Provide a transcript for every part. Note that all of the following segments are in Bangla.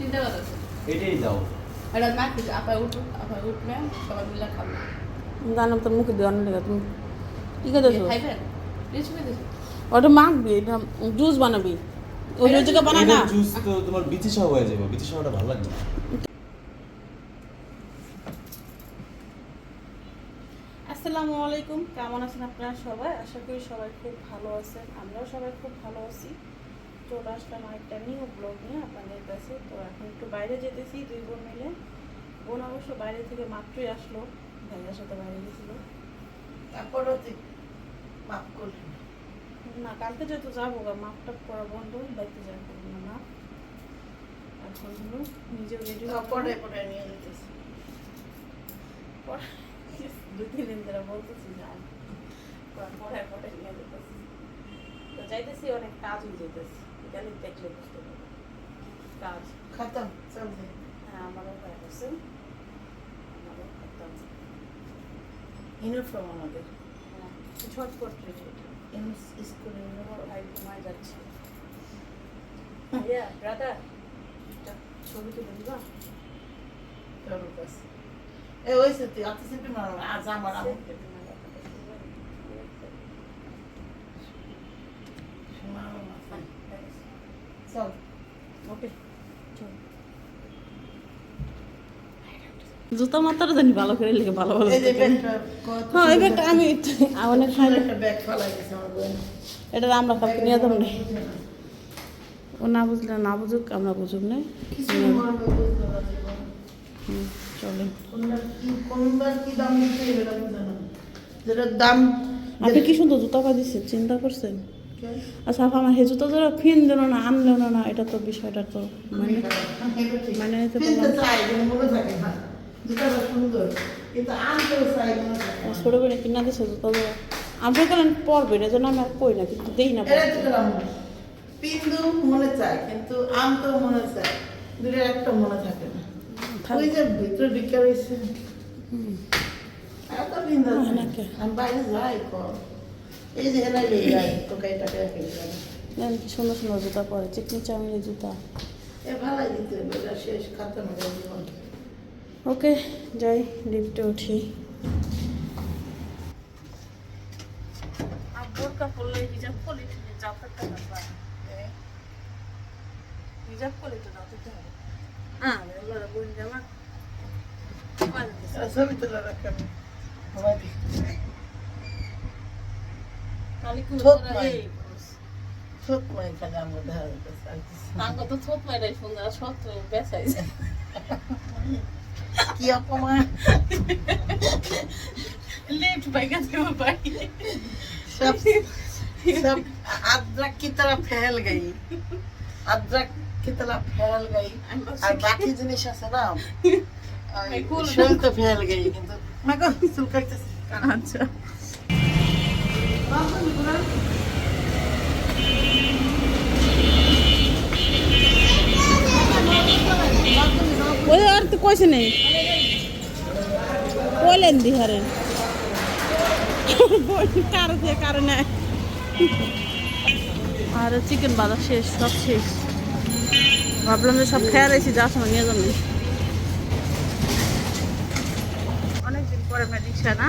চিন্তা করতেছে এটাই দাও। এটা না কিছু আপা উঠুক আপা উঠলে সবাই মিলে খাব জানো তোর মুখে দেওয়ার লেগে তুমি কি খেতেছো? খাইবেন? ওটা মাখবি এটা জুস বানাবি। ওই রোজকে বানায় না? জুস তো তোমার বিচি সহ হয়ে যাবে বিচি সহটা ভালো লাগবে আসসালামু আলাইকুম কেমন আছেন আপনারা সবাই? আশা করি সবাই খুব ভালো আছেন আমরাও সবাই খুব ভালো আছি। চলে আসলাম আরেকটা নিউ ব্লগ নিয়ে আপনাদের কাছে। তো এখন একটু বাইরে যেতেছি দুই বোন মিলে। বোন অবশ্য বাইরে থেকে মাত্রই আসলো ভাইয়ার সাথে বাইরে গেছিল। তারপরও তুই মাফ করলি না। কালকে যেহেতু যাব গা মাপটা করা বন্ধ বাড়িতে যাব না না। এখন হলো নিজেও রেডি তারপরে পরে নিয়ে যেতেছি। দুই তিন দিন ধরে বলতেছি যে আয়। পরে পরে পরে নিয়ে যেতেছি। তো যাইতেছি অনেক কাজ হয়ে যেতেছি এখানে দেখলে বুঝতে পারবে কাজ। খতম চলছে হ্যাঁ আমারও হয়ে গেছে। আমারও খতম। ইউনিফর্ম আমাদের। হ্যাঁ, ঝটপট রেডি স্কুলে ভাই ঘুমায় যাচ্ছে। ভাইয়া ব্রাদার ছবি তুলে দিবা? তোর কাছে এ ওইসে তুই অত সিপি মারো আজ আমার আমি মারো না। চল ওকে জুতা জানি ভালো করে লিখে ভালো ভালো হ্যাঁ এই ব্যাগটা আমি অনেক এটা আমরা নিয়ে যাব না। ও না বুঝলে না বুঝুক আমরা বুঝুক না। চলেন আপনি কি সুন্দর জুতা পা দিচ্ছে চিন্তা করছেন? আচ্ছা আপা আমার হে জুতা ধরো ফিন দিল না আনলো না না এটা তো বিষয়টা তো মানে মানে মনে না। ছোটো করে কিনা জুতা ধরো। আপনি বলেন পড়বে না জন্য আমি আর কই না কিন্তু দেই না এটা তো পিন্দু মনে চায় কিন্তু আনতেও মনে চায়। দুটো একটা মনে থাকে না। ওই যে ভিতরে ঢুকে রয়েছে। হ্যাঁ, আমি বাইরে যাই কর। এই যে হেলাই তোকে কি সুন্দর সুন্দর জুতা পরে চিকনি চাউমিনের জুতা। এ ভালাই দিতে এটা শেষ খাতাম জীবন। ওকে যাই লিফটে উঠি। বোরকা পরলে হিজাব করলে ব্যাপার হিজাব করলে তো যাতারটা হবে। হ্যাঁ। এবার বোন জামা ছবি তোলা রাখে কি অপমান लेफ्ट बाई का थे वो बाई सब सब अदरक की तरह फैल गई अदरक की तरह फैल गई और बाकी जिनिस আছে না मैं खोल শরীর তো ফেল গই কিন্তু মাগো চুল কাটতেছে अच्छा ওই আর কইছে নেই। বলেন দিহারে কারও দিয়ে কারও নেয় আর চিকেন বাজা শেষ, সব শেষ। ভাবলাম যে সব খেয়াল রয়েছি যার সময় নিয়ে যাবেন অনেকদিন পরে মেডিসা না?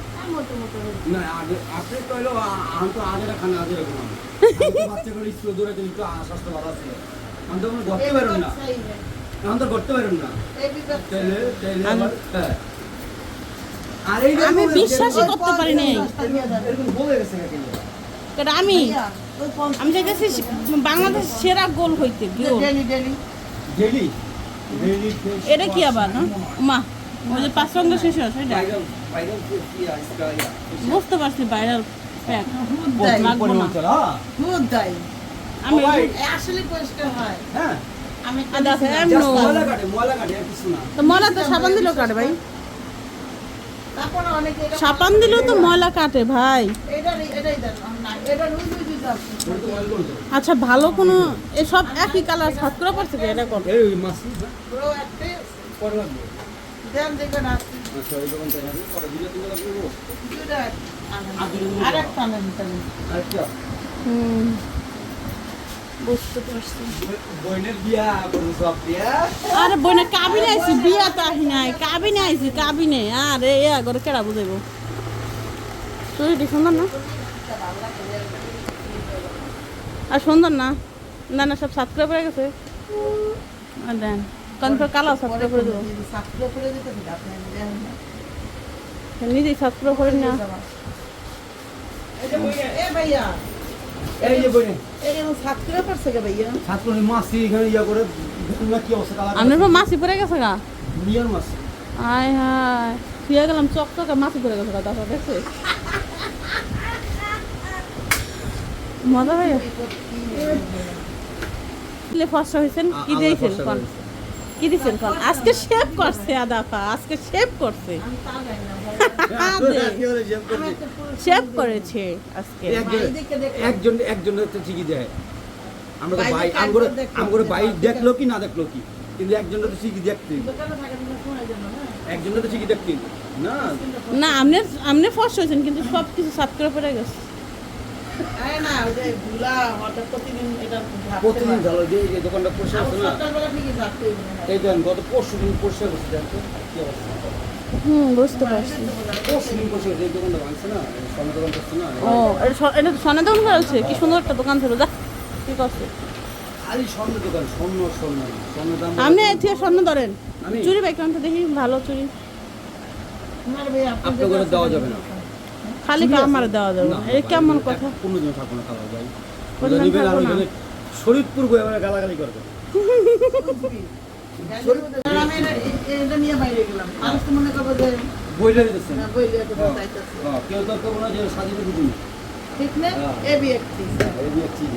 মোটো মোটো না আগে আপনি কইলো আমি তো আগে খান আগে রাখলাম বাচ্চা করে স্কুল দূরে দিন একটু স্বাস্থ্য ভালো আছে। আমি তো করতে পারুন না। আমি তো করতে পারুন না। এই বিপদ তাইলে তাইলে আবার হ্যাঁ। আমি বিশ্বাসই করতে পারি নাই। আমি আমি দেখেছি বাংলাদেশ সেরা গোল হইতে এটা কি আবার মা ওই যে পাঁচ রঙের শেষ হয় সেটা বুঝতে পারছি ভাইরাল প্যাক না পরিবর্তন হ্যাঁ দুধ দেয় আমি আসলে পরিষ্কার হয়। হ্যাঁ। আমি তো তো সাবান দিলেও কাটে ভাই। তারপরে অনেকে এটা- সাবান দিলেও তো ময়লা কাটে ভাই। আচ্ছা ভালো কোনো এসব একই কালার সাত করে পড়ছে এটা আর আচ্ছা ওই দোকান থেকে আনি, পরে দুটো তিনটে লাগবে গো। দুইটা আনেন। আর দুটো দিন আরেকটা আনেন তাহলে। আরেকটা। হুম বুঝতে পারছি বইনের বিয়া করব সব আরে বোনে কাবিনে আইছি বিয়া তো আহি নাই কাবিনে আইছি কাবিনে আরে এ করে কেডা বুঝাইব চুরিটি সুন্দর না আর সুন্দর না না না সব সাত করে পড়ে গেছে দেন কনফার কালো সাত করে দেবো করে দিতে আপনি। নিজেই সাত করে না। এ ভাইয়া, এই যে বইনে মাছ আপনার পড়ে গেছে গা? আয় হায় শুয়ে গেলাম চক চকে মাসি পড়ে গেছে গা তারপর দেখছে। মজা হয়ে ফসা হয়েছেন? কি দিয়েছেন? কি দিয়েছেন কোন আজকে শেভ করছে আদাফা আজকে শেভ করছে। তা শেভ করেছে? আজকে। একজন একজন একজন হচ্ছে ঠিকই দেয়। আমরা তো ভাই আমগরে আমগরে ভাই দেখল। কি না দেখল কি? কিন্তু একজন তো ঠিকই দেখতে না? একজন তো ঠিকই দেখতে না। না আপনি আপনি ফস হয়েছেন কিন্তু সব কিছু সাত করে পড়ে গেছে আরে না, ওই যে ভুলা, হঠাৎ প্রতিদিন হয়। যে দোকানটা পরিষ্কার আছে না? হয় হয়। এই দেন গত পরশু দিন পরিষ্কার কি অবস্থা। হুম বুঝতে পারছি। না ও এটা দোকান করেছে কি সুন্দর একটা দোকান ছিল যা কি করছে? খালি স্বর্ণের দোকান স্বর্ণ স্বর্ণ স্বর্ণের আপনি এথিয়ে স্বর্ণ ধরেন। আমি? চুরি বাইক দেখি ভালো চুরি। আপনার ঘরে দেওয়া যাবে না। খালি চুরি আছে? আমার দেওয়া যাবে না, না এটা কেমন ভাই, কথা কোনো দিন থাকবো না খাওয়া যায় কোনো দিন নিবেন আর থাকবো না? ওইখানে শরীরপুর বই আবার গালাগালি করবে আমি এটা- এ- এটা নিয়ে বাইরে গেলাম। মানুষ তো মনে করবে যে, বইটা দিতেছেন না, বই লিয়ে কোথাও যাইতেছে। হ্যাঁ, কেউ তো কেউ না যে সাজিয়ে দিবি ঠিক না? হ্যাঁ। এ বি এক চিজ। এই যে চিজ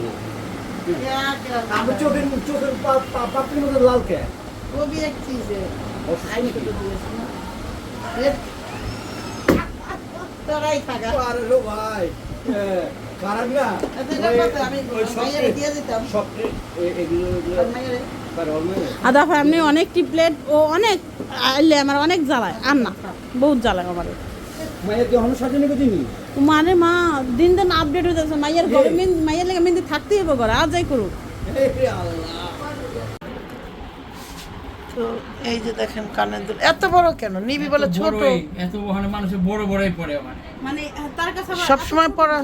क्या क्या আমার চোখের চোখের পা- পা- পাপড়ির মধ্যে লাল কে वो भी एक चीज है অসুস্থ आई নাকি? তারাই থাকা আরে লো ভাই। না? আদা ভাই আপনি অনেক টিপলেট ও অনেক আইলে আমার অনেক জ্বালায়। আর না বহুত জ্বালায় আমার। মানে মা দিন দিন আপডেট হয়ে যাচ্ছে মাইয়ের মাইয়ের লেগে মেহেন্দি থাকতেই হবে ঘরে আর যাই করুক। তো এই যে দেখেন কানের দুল। এত বড় কেন? নিবি বলে ছোট। এত ওখানে মানুষের বড় বড়ই পড়ে মানে তার কাছে সব সময় পরা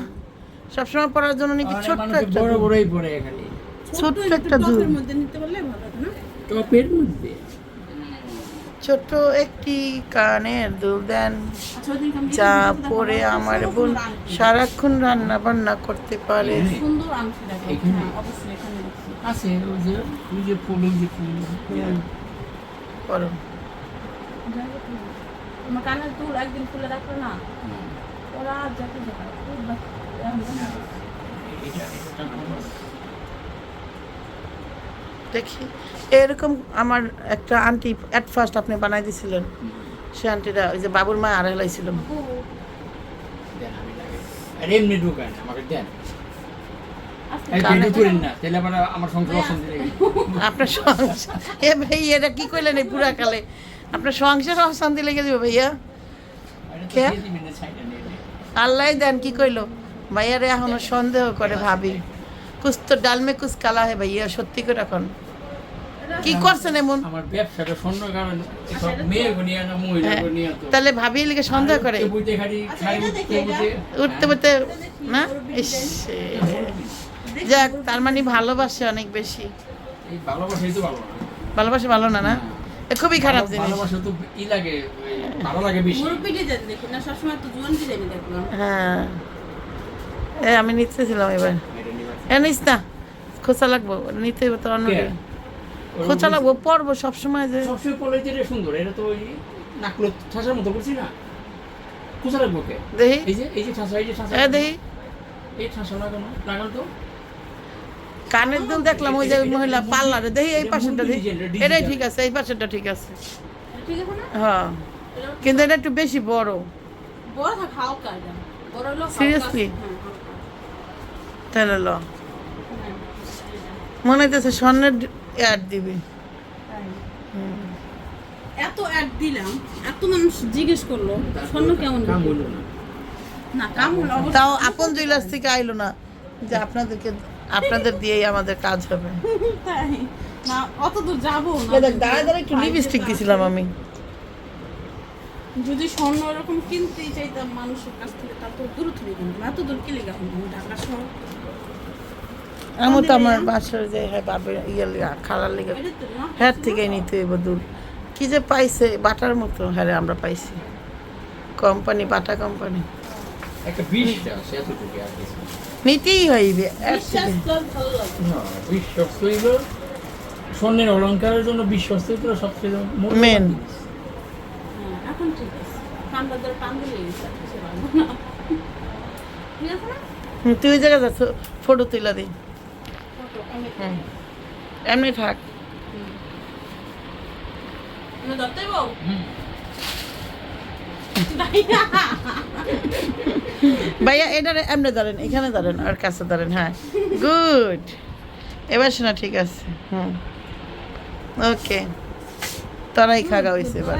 সব সময় পরার জন্য নিবি ছোট্ট একটা বড় বড়ই পড়ে এখানে। ছোট্ট একটা দুল টপের মধ্যে নিতে পারলে ভালো না? টপের মধ্যে? ছোট একটি কানের দুল দেন। আচ্ছা যা পরে আমার বোন সারাক্ষণ রান্না বান্না করতে পারে। হ্যাঁ, অবশ্যই এখানে আছে ওই যে ওই যে ফুল ওই যে ফুল। করো। যাই হোক তোমার কানের দুল একদিন খুলে রাখল না। ওরা যাতে দেখি এরকম আমার একটা আন্টি অ্যাট ফার্স্ট আপনি বানাই দিছিলেন। সে আন্টিটা ওই যে বাবুর মা আর হেলাইছিল এমনি আমাকে দেন। আপনার সংসার এ ভাই এটা কি করলেন এই পুরা কালে আপনার সংসার অশান্তি লেগে যাবে ভাইয়া? আল্লাহ দেন কি কইলো? ভাইয়ারে এখনও সন্দেহ করে ভাবি। কুছ তো ডাল মে কালা হে ভাইয়া সত্যি করে এখন কি করছেন এমন? আমার ব্যবসাটা স্বর্ণ কারণ মেয়ে নিয়ে না মহিলা হ্যাঁ, তাহলে ভাবি লিখে সন্দেহ করে। উঠতে খালি উঠতে উঠতে না? ইস যাক তার মানে ভালোবাসে অনেক বেশি। এই ভালো না। ভালোবাসে ভালো না না? এ খুবই খারাপ জিনিস। ভালোবাসা তো ই লাগে ভালো লাগে বেশি। মুরব্বিটি যেতে দেখি না তো দেখলাম। হ্যাঁ। এ আমি নিতেছিলাম এবার। এ নিস না। খোঁচা লাগবো নিতে হবে তো অন্য খোঁচা লাগবো পরবো সবসময় যে সবসময় পড়লে যে এটা সুন্দর এটা তো ওই নাকলো ঠাসার মতো করছি না। কোথা রাখব কে দেখি এই যে এই যে ঠাসা এই যে ঠাসা এ দেখি এই ঠাসা লাগানো লাগানো তো। কানের দুল দেখলাম ওই যে মহিলা পার্লারে দেখি এই পাশেরটা দেখি। এটাই ঠিক আছে এই পাশেরটা ঠিক আছে। ঠিক আছে না? হ্যাঁ। কিন্তু এটা একটু বেশি বড়। Seriously? হ্যাঁ। তাহলে ল। হ্যাঁ। মনে হইতেছে স্বর্ণের অ্যাড দিবি। এত অ্যাড দিলাম এত মানুষ জিজ্ঞেস করল স্বর্ণ কেমন কাম হলো না। না কাম হলো তাও আপন জুয়েলার্স থেকে আইলো না যে আপনাদেরকে আপনাদের দিয়েই আমাদের কাজ হবে। তাই। না অত দূর যাব না। দাঁড়ায় দাঁড়ায় একটু লিপস্টিক দিছিলাম আমি। যদি স্বর্ণ এরকম কিনতেই চাইতাম মানুষের কাছ থেকে তার তো দূর থেকে কিনতাম। এত দূর কি লেগে আমি ঢাকা শহর? আমি তো আমার বাসার যে হ্যাঁ বাবার ইয়ে লিগা খালার লিগা। তো হ্যাঁ থেকে নিতে হইব দূর। কি যে পাইছে বাটার মতো। হ্যাঁ রে, আমরা পাইছি। Company Bata company. একটা এতটুকু আর কিছু। নিতেই হইবে এর বিশ্বাস থেকে। কর ভালো লাগে না বিশ্বাস হইল। স্বর্ণের অলঙ্কারের জন্য বিশ্বাস হইল সবচেয়ে. জিনিস। হ্যাঁ এখন ঠিক আছে। তুই ওই জায়গায় যাচ্ছ ফটো তুলা দিই এমনি থাক। আমি ধরতে বউ হুম। ভাইয়া এটা এমনি ধরেন এখানে ধরেন আর কাছে ধরেন হ্যাঁ। গুড এবার শোনা ঠিক আছে। হুম ওকে তোরাই খাগা হয়েছে এবার।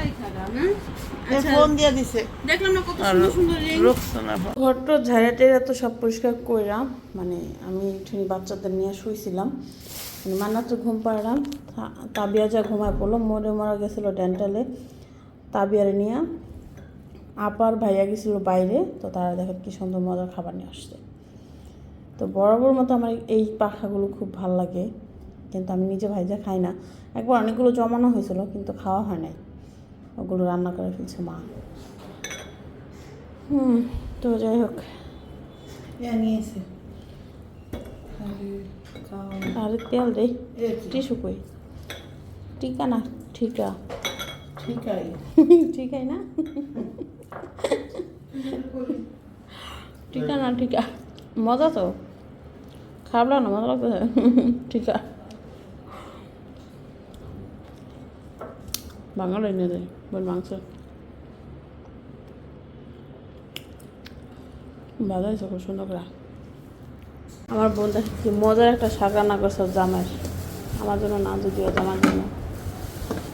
আচ্ছা। ফোন দিয়ে দিছে। দেখলাম না কত সুন্দর সুন্দর ring। রুকসানা ফোন। ঘরটা ঝাড়া টেরা তো সব পরিষ্কার কইরাম মানে আমি একটুখানি বাচ্চাদের নিয়ে শুয়েছিলাম মানে মান্না তো ঘুম পাড়লাম তাবিয়া যা ঘুমায় পড়ল মরে মরা গেছিল ডেন্টালে তাবিয়ারে নিয়ে আপার ভাইয়া গেছিল বাইরে তো তারা দেখেন কি সুন্দর মজার খাবার নিয়ে আসছে। তো বরাবর মতো আমার এই পাখাগুলো খুব ভালো লাগে কিন্তু আমি নিজে ভাইজা খাই না। একবার অনেকগুলো জমানো হয়েছিল কিন্তু খাওয়া হয় নাই। ওগুলো রান্না করে ফেলছে মা। হুম তো যাই হোক। নিয়েছে। আর তেল রে? টিসু কই? টিকা না ঠিকা। ঠিক আছে ঠিকাই না? টিকা না টিকা। মজা তো। খারাপ লাগে না মজা লাগতেছে টিকা। বাঙালি এনে দেয় বল মাংস। হয়েছে খুব সুন্দর করে আমার বোন কি মজার একটা শাক রান্না করছে জামাই। আমার জন্য না যদিও জামার জন্য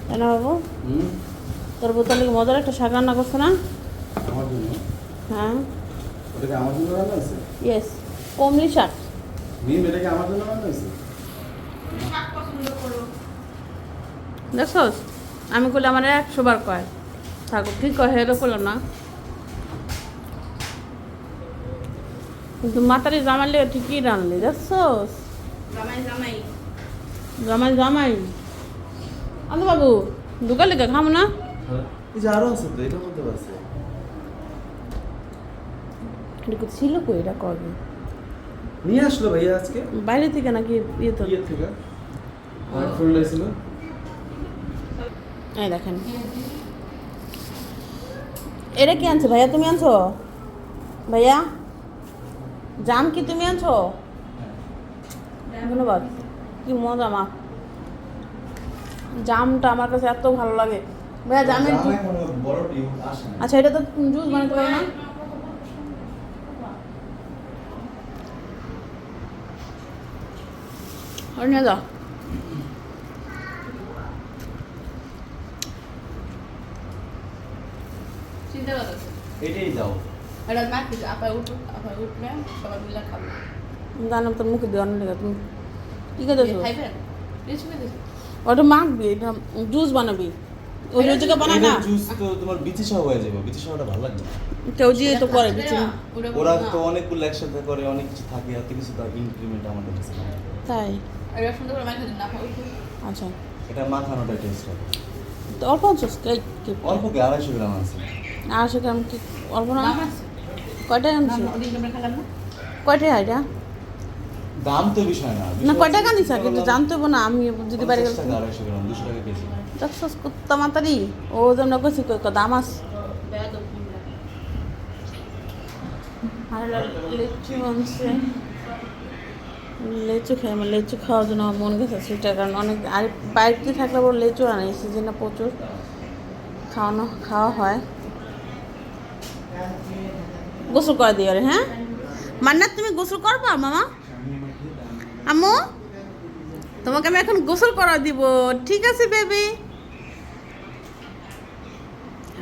তাই না বাবু? তোর বোতলে মজার একটা শাক রান্না করছে না? আমার জন্য হ্যাঁ? ওটা কি আমার জন্য রান্না হয়েছে? ইয়েস কমলি শাক। মিম এটা কি আমার জন্য রান্না হয়েছে? দেখছস আমি করলে আমার একশো বার কয়। ঠাকুর কি কয় হেরো করলাম না। কিন্তু মাতারি জামাইলে ঠিকই রানলি দেখছস জামাই জামাই। জামাই জামাই। আলো বাবু ঢুকার লেগে খামো না? এই যে আরও আছে তো এটা বলতে পারছে এটা ছিল কই? এটা কবে? নিয়ে আসলো ভাইয়া আজকে। বাইরে থেকে নাকি ইয়ে তো? ইয়ে থেকে। অনেক ফুল লাগছিল এই দেখেন। এটা কি আনছো ভাইয়া? তুমি আনছো? ভাইয়া? জাম কি তুমি আনছো? ধন্যবাদ। কি মজা মা। জামটা আমার কাছে এত ভালো লাগে। ভাইয়া জামের আচ্ছা এটা তো জুস বানাতে পারো না? আর নিয়ে যাও চিন্তা করতেছে এটাই দাও। এটা না কিছু আপায় উঠুক আপায় উঠলে সবাই মিলে খাব। জানো তোর মুখে দেওয়ার লেগে তুমি কি করতেছো খাইবেন ওটা মাখবি এটা জুস বানাবি। ওই থেকে বানায় না? জুস তো তোমার বিচি সহ হয়ে যাবে বিচি সহটা ভালো লাগবে। কেউ দিয়ে তো করে বিচুন ওরা তো অনেকগুলো একসাথে করে অনেক কিছু থাকে এত কিছু তার ইনক্রিমেন্ট আমাদের কাছে তাই? এটা সুন্দর করে মাখা দিন না আচ্ছা। এটা মাখানোটা টেস্ট হবে তো অল্প আনছিস কে- কি অল্প কি? আড়াইশো গ্রাম আছে আড়াইশো গ্রাম কি অল্প না? দাম আছে। কয়টা আনছিস দাম ওদিন আমরা খেলাম না। কয়টা এটা? দাম তো বিষয় না না কয় টাকা নিস কিন্তু জানতে হবে না আমি যদি বাড়ি পঞ্চাশ গেলে আড়াইশো গ্রাম দুশো টাকা কেজি। দেখছস কুত্তা মাতারি। ও যেমন কইছি দাম আছে। আর লিচি বনছে লেচু খাই, আমার লেচু খাওয়ার জন্য আমার মন গেছে সেটা, কারণ অনেক, আর বাইরে থাকলে আবার লেচু আনে সিজনে প্রচুর খাওয়ানো, খাওয়া হয়। গোসল করে দিই আরে হ্যাঁ? মান্নাত, তুমি গোসল করবা, মামা? আম্মু? তোমাকে আমি এখন গোসল করা দিব, ঠিক আছে বেবি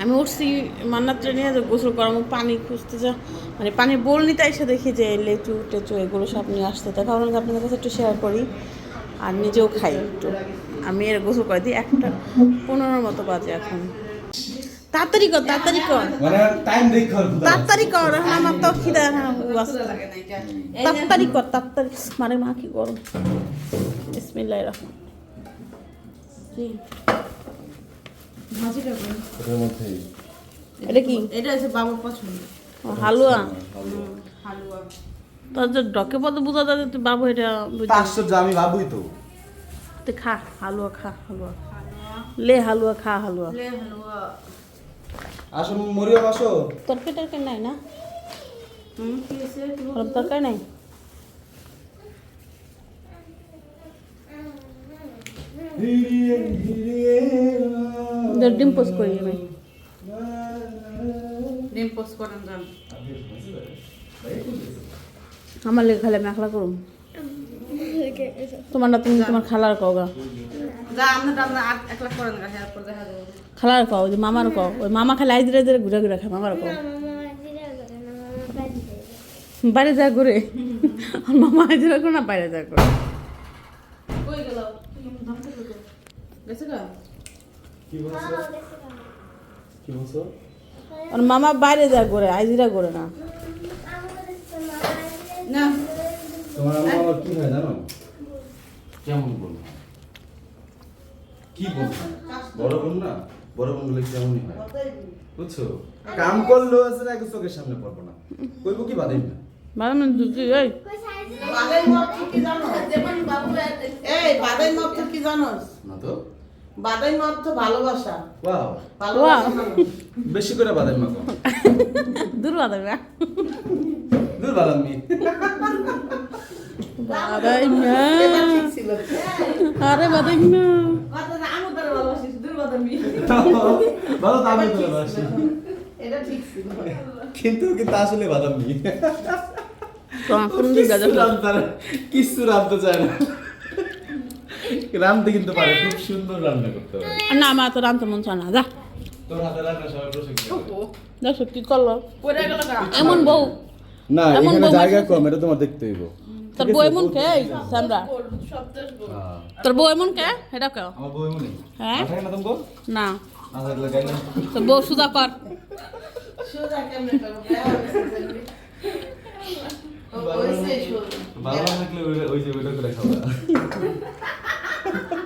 আমি উঠছি মান্নাত্রে নিয়ে যে গোসল করাবো পানি খুঁজতে যা। মানে পানি বোল নিতে এসে দেখি যে লেচু টেচু এগুলো সব নিয়ে আসতে তাই ভাবলাম যে আপনাদের কাছে একটু শেয়ার করি আর নিজেও খাই একটু। আমি এর গোসল করে দিই একটা পনেরোর মতো বাজে এখন। তাড়াতাড়ি কর তাড়াতাড়ি কর। মানে। তাড়াতাড়ি কর এখন আমার তো খিদা হ্যাঁ, তাড়াতাড়ি কর তাড়াতাড়ি। মানে মা কি গরম। বিসমিল্লাহ রহমান জি ভাজিটা মধ্যে এটা কি? এটা হচ্ছে বাবুর পছন্দ। হালুয়া? হালুয়া। তোর যে ডকে বোঝা তুই বাবু এটা বুঝলি আমি ভাবুই তো। তুই খা হালুয়া খা হালুয়া। লে হালুয়া খা হালুয়া। লে হালুয়া। আসো মরিয়ম আসো। তরকারি টরকারি নাই না? হুম কি আছে তরকারি নাই? ডিম পোস্ট করি আমি ডিম পোস্ট করেন যান আমার লেগে খালে আমি একলা করুম তোমার না তুমি তোমার খালার কও গা করেন খালার কও যে মামার কও ওই মামা খালি আই দিলে দিলে ঘুরে ঘুরে খায় মামার কও বাইরে যা ঘুরে মামা আই দিলে করে না বাইরে যা করে কই গেল গেছে গা। কি বলছো? কি বলছো আর মামা বাইরে যা ঘুরে আইজিরা ঘুরে না। না। তোমার কি হয় জানো? কেমন বলব? কি বলব? বড় বোন না? বড় বোন বলে কেমনই হয়? বুঝছ? কাম করলেও আছে না একটু চোখের সামনে পড়ব না। কইবো কি বাদেই না বাদাম দুধ এই। বাদাই মত কি জানো যেমন বাবু এই বাদাই মত কি জানোস? না তো। বাদাই মত ভালোবাসা। ওয়াও। ভালোবাসা বেশি করে বাদাম মাখো। দূর দূর বাদাম। মি। বাদাই না এটা ঠিক ছিল। আরে বাদাই না কথা আমি তার ভালোবাসি দূর কথা মি ভালো দামে তো বাসি এটা ঠিক ছিল। কিন্তু কিন্তু আসলে মি কিছু রাঁধতে চায় না। রাঁধতে কিন্তু পারে খুব সুন্দর রান্না করতে পারে। না আমার তো রামতে মন চায় না যা। তোর হাতে রান্না সবাই প্রশংসা। দেখো কি করল? পড়ে গেল এমন বউ। না এখানে জায়গা কম এটা তোমার দেখতে হইব। তোর বউ এমন কে? সামরা হ্যাঁ। তোর বউ এমন কে? এটা কেউ আমার বউ এমনই? হ্যাঁ? না। না না না তোর বউ সুদা কর। সোজা কেমনে করব থাকলে ওই- যে ওইটা করে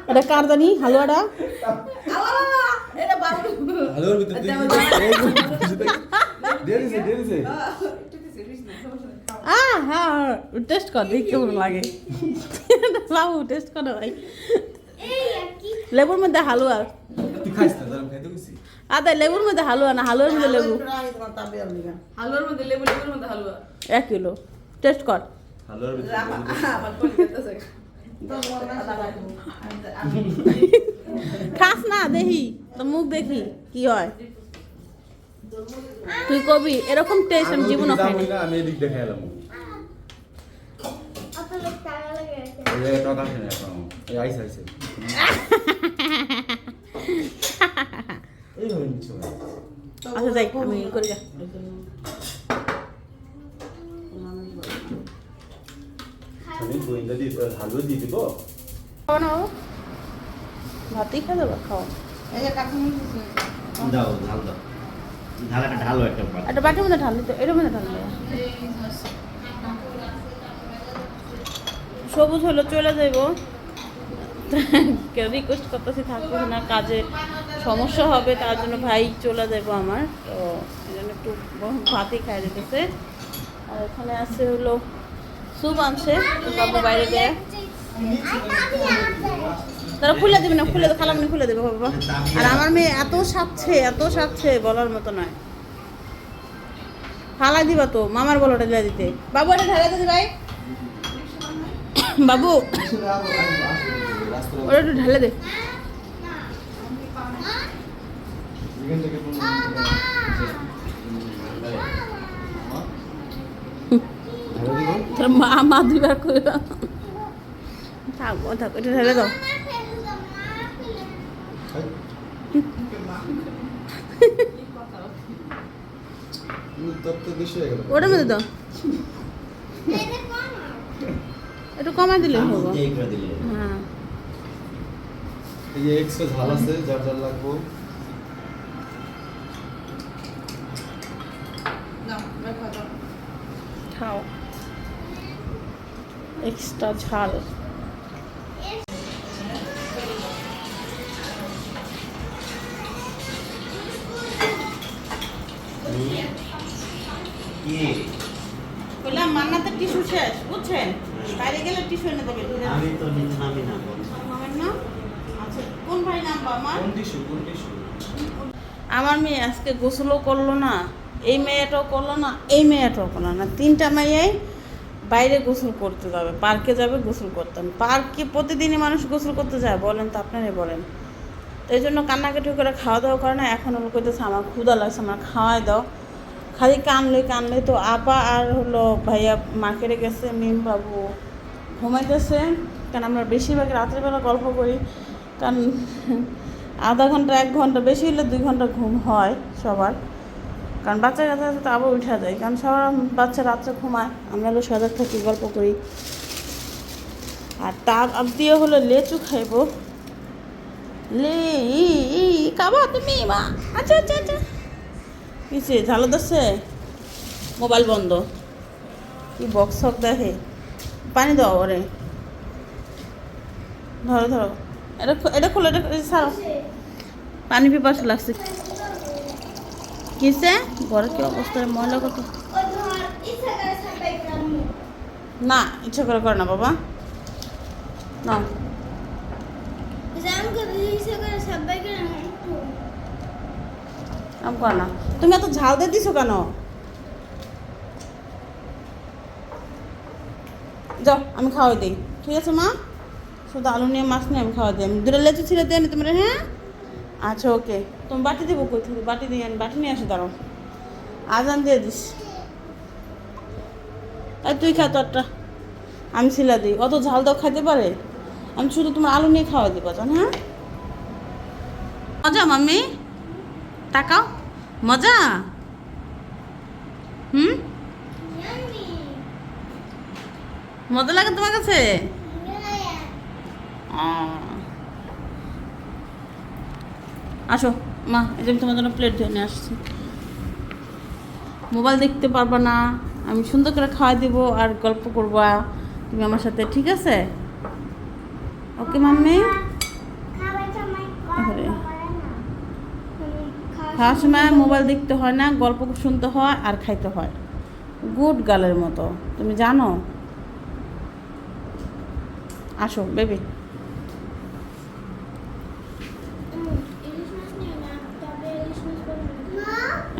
এটা কার জানি? হালুয়াটা? এটা বাবু। আলোর ভিতর দিয়ে দিয়ে দিছে দিয়ে দিছে। আ হ্যাঁ টেস্ট কর দেখি কেমন লাগে। বাবু টেস্ট কর ভাই। লেবুর মধ্যে হালুয়া। আদা লেবুর মধ্যে হালুয়া না হালুয়ার মধ্যে লেবু। হালুয়ার মধ্যে লেবু লেবুর মধ্যে হালুয়া। এক কিলো। টেস্ট কর। খেতেছে খাস না দেখি তো মুখ দেখি কি হয়। তুই কবি এরকম টেস্ট আমি জীবনও খাইনি আমি এদিক দেখে এলাম। আচ্ছা যাই আমি করি যা। আমি দিয়ে হালুয়া দিয়ে দিব। ভাতই খেয়ে দেবো খাও। এই যে কাকুন দাও ঝাল দাও। ঝালাটা ঢালো একটা বাটির মধ্যে ঢালি তো এটার মধ্যে ঢালি সবুজ হলো চলে যাইব। কেউ রিকোয়েস্ট করতেছি থাকবে না কাজে সমস্যা হবে তার জন্য ভাই চলে যাব আমার। তো এই জন্য একটু ভাতই খাই দিতেছে। আর এখানে আছে হলো স্যুপ আনছে বাবু বাইরে দেয় তারা খুলে দেবে না, খুলে খালামনি খুলে দেবে, বাবা। আর আমার মেয়ে এত সাচ্ছে এত সাচ্ছে বলার মতো নয়। ফালাই দিবা তো, মামার বলোটা দিলে দিতে। বাবু, এটা ঢেলে দিদি ভাই। বাবু ওরা একটু ঢেলে দে এখান থেকে পনেরো মিনিট টাকা ঢেলে দিব? তোর মা মা দুইবার করে থাকব থাকো এটা ঢেলে দাও। ওটার মধ্যে দাও। একটু কমাই দিলে হব। হ্যাঁ। এই এক্সট্রা ঝাল আছে যার যার লাগবো। দাও, রাখো, দাও। খাও। এক্সট্রা ঝাল। বললাম মান্নাতে টিস্যু শেষ বুঝছেন? বাইরে গেলে টিস্যু এনে দেবে আমি তো নিতে নামি না। নামেন আচ্ছা কোন ভাই নামবা আমার? কোন টিস্যু কোন টিস্যু? আমার মেয়ে আজকে গোসলও করল না এই মেয়েটাও করল না এই মেয়েটাও করল না। তিনটা মেয়েই বাইরে গোসল করতে যাবে, পার্কে যাবে, গোসল করতেন পার্কে প্রতিদিনই মানুষ গোসল করতে যায়, বলেন তো আপনারাই বলেন। তো এই জন্য কান্নাকাটি করে খাওয়া দাওয়া করে না, এখন হলো কইতেছে, আমার ক্ষুদা লাগছে, আমার খাওয়াই দাও। খালি কানলে কানলে তো আপা আর হলো ভাইয়া মার্কেটে গেছে মিম বাবু ঘুমাইতেছে। কারণ আমরা বেশিরভাগ রাত্রিবেলা গল্প করি, কারণ আধা ঘণ্টা, এক ঘণ্টা বেশি হলে দুই ঘণ্টা ঘুম হয় সবার। কারণ বাচ্চা কাছে তো আবার উঠা যায়। কারণ সবার বাচ্চা রাত্রে ঘুমায়। আমরা হলো সজাগ থাকি, গল্প করি। আর তার আপ দিয়ে হলো লেচু খাইবো। লে খাবা তুমি, মা? আচ্ছা আচ্ছা আচ্ছা। কিসে ঝালো দছে মোবাইল বন্ধ। কি বক্স হক দেখে। পানি দাও ওরে। ধরো ধরো। এটা এটা খোলো, এটা ছাড়ো। পানি পিপাস লাগছে। কিসে ঘরে কি অবস্থা? ময়লা কত? না, ইচ্ছা করে করে না, বাবা। না। কাম কর না। তুমি এত ঝাল দিয়ে দিছো কেন? যাও, আমি খাওয়াই দিই। ঠিক আছে, মা? শুধু আলু নিয়ে, মাছ নিয়ে আমি খাওয়া দিই। আমি দূরে লেচু ছিলে দেয় তোমরা হ্যাঁ? আচ্ছা ওকে। তুমি বাটি দেবো কই? তুমি বাটি দিয়ে আনি বাটি নিয়ে আসো দাঁড়াও। আজান দিয়ে দিস। আর তুই খা তোরটা। আমি শিলা দিই। অত ঝাল দাও খাইতে পারে? আমি শুধু তোমার আলু নিয়ে খাওয়া দিব জান হ্যাঁ? মজা মাম্মি? তাকাও। মজা? হুম? মজা লাগে তোমার কাছে? আহ। আসো, মা, এই যে আমি তোমার জন্য প্লেট ধুয়ে নিয়ে আসছি। মোবাইল দেখতে পারবা না, আমি সুন্দর করে খাওয়া দিব আর গল্প করবা তুমি আমার সাথে, ঠিক আছে? Okay mummy. খাওয়ার সময় মোবাইল দেখতে হয় না, গল্প শুনতে হয় আর খাইতে হয়। গুড গালের মতো, তুমি জানো? আসো বেবি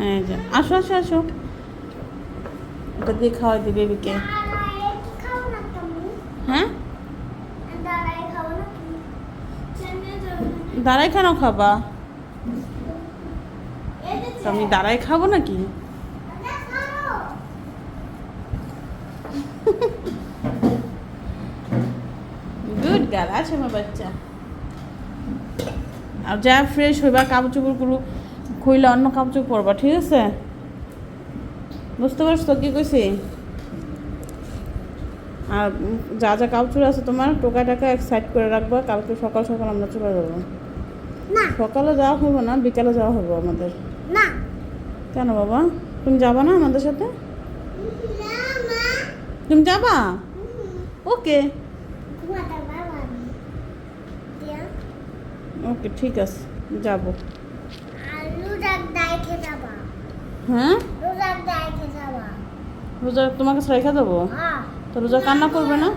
এই আসো আসো আসো। এটা দিয়ে খাওয়াই দি বেবিকে হ্যাঁ? দাঁড়াই কেন খাবা? আমি দাঁড়াই খাব নাকি? গুড গাল, আছে আমার বাচ্চা। আর যা ফ্রেশ হইবা, কাপড় চোপড়গুলো খুইলে অন্য কাপড় পরবা ঠিক আছে? বুঝতে পারছ কি কইছি? আর যা যা কাপড় আছে তোমার টোকা টাকা এক সাইড করে রাখবা কালকে সকাল সকাল আমরা চলে যাব। সকালে যাওয়া হবে না বিকালে যাওয়া হবে আমাদের। না। কেন বাবা? তুমি যাবা না আমাদের সাথে? তুমি যাবা? ওকে। ওকে ঠিক আছে যাব আলু ডাক ডাইকে যাবা হ্যাঁ রোজা তোমার কাছে রেখে দেবো? হ্যাঁ। তো রোজা কান্না করবে না?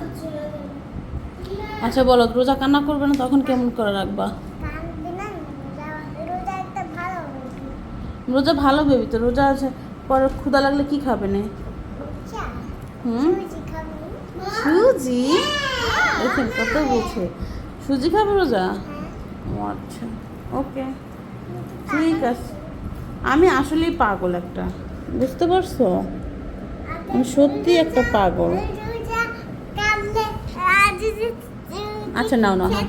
আচ্ছা বলো রোজা কান্না করবে না তখন কেমন করে রাখবা? রোজা ভালো বেবি। তো রোজা আছে পরে ক্ষুদা লাগলে কি খাবে না? হুম? সুজি সুজি? হ্যাঁ। দেখেন কত বলছে। সুজি খাবে রোজা? আচ্ছা ওকে। ঠিক আছে। আমি আসলেই পাগল একটা, বুঝতে পারছ? আমি সত্যি একটা পাগল। আচ্ছা নাও নাও হ্যাঁ।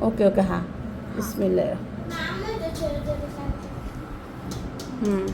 ওকে ওকে হ্যাঁ। বিসমিল্লাহ। হুম।